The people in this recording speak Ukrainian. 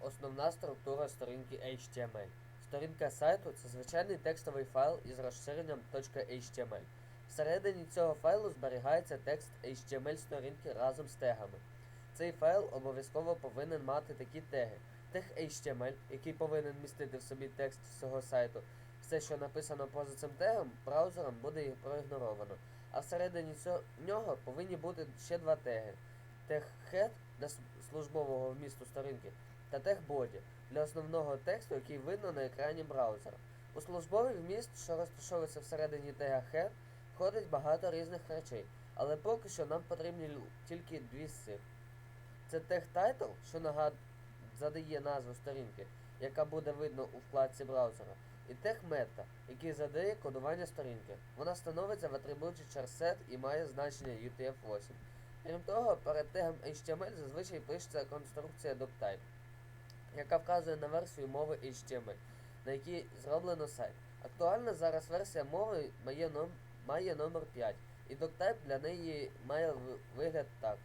основна структура сторінки HTML. Сторінка сайту це звичайний текстовий файл із розширенням .html. Всередині цього файлу зберігається текст HTML сторінки разом з тегами. Цей файл обов'язково повинен мати такі теги. Тег HTML, який повинен містити в собі текст всього сайту. Все, що написано поза цим тегом, браузером буде проігноровано. А всередині цього нього повинні бути ще два теги. Тег head для службового вмісту сторінки та body для основного тексту, який видно на екрані браузера. У службовий вміст, що розташовується всередині тега head, входить багато різних речей, але поки що нам потрібні тільки дві з цих. Це тег що нагад... задає назву сторінки, яка буде видно у вкладці браузера, і meta, який задає кодування сторінки. Вона становиться в атрибуті charset і має значення UTF-8. Крім того, перед тегом HTML зазвичай пишеться конструкція doctype, яка вказує на версію мови HTML, на якій зроблено сайт. Актуальна зараз версія мови має, номер 5, і доктайп для неї має вигляд так.